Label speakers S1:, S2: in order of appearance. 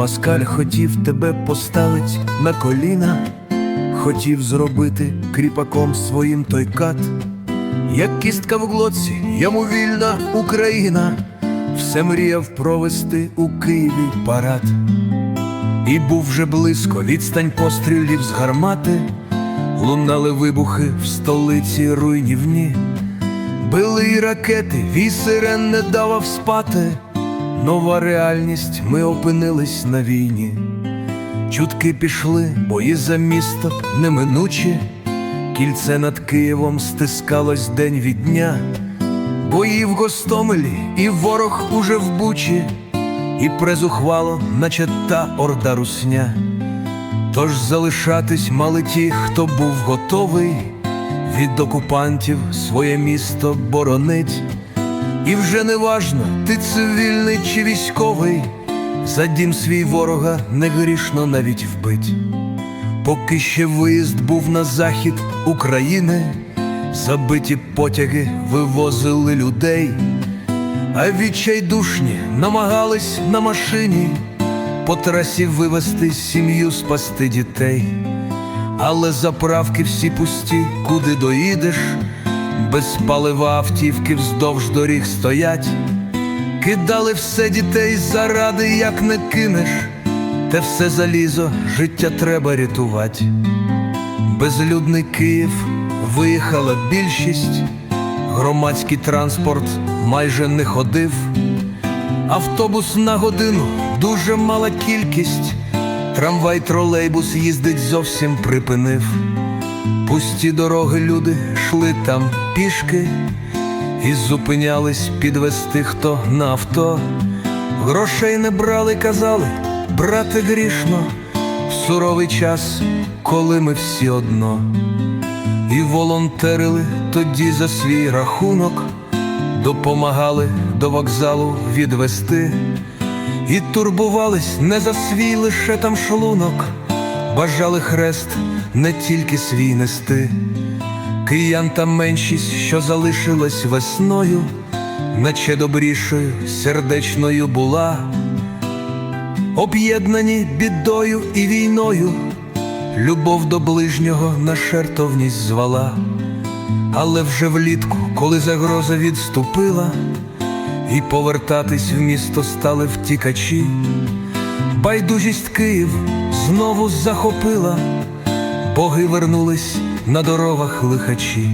S1: Москаль хотів тебе поставить на коліна, хотів зробити кріпаком своїм той кат, як кістка в глотці, йому вільна Україна, все мріяв провести у Києві парад. І був вже близько відстань пострілів з гармати, лунали вибухи в столиці руйнівні, били й ракети, вій сирен не давав спати. Нова реальність, ми опинились на війні. Чутки пішли, бої за місто неминучі, кільце над Києвом стискалось день від дня, бої в Гостомелі, і ворог уже в бучі, і презухвало, наче та орда русня. Тож залишатись мали ті, хто був готовий від окупантів своє місто боронить. І вже не важно, ти цивільний чи військовий, за дім свій ворога не грішно навіть вбить. Поки ще виїзд був на захід України, забиті потяги вивозили людей, а відчайдушні намагались на машині по трасі вивезти сім'ю, спасти дітей. Але заправки всі пусті, куди доїдеш, без палива автівки вздовж доріг стоять, кидали все дітей заради, як не кинеш, те все залізо, життя треба рятувати. Безлюдний Київ виїхала більшість, громадський транспорт майже не ходив, автобус на годину дуже мала кількість, трамвай тролейбус їздить зовсім припинив. Пусті дороги люди йшли там пішки і зупинялись підвести хто на авто. Грошей не брали, казали, брати грішно, в суровий час, коли ми всі одно. І волонтерили тоді за свій рахунок, допомагали до вокзалу відвести, і турбувались не за свій лише там шлунок, бажали хрест не тільки свій нести. Киян та меншість, що залишилась весною, наче добрішою, сердечною була, об'єднані бідою і війною, любов до ближнього на шертовність звала, але вже влітку, коли загроза відступила, і повертатись в місто стали втікачі, байдужість Київ знову захопила, боги вернулись на дорогах лихачі.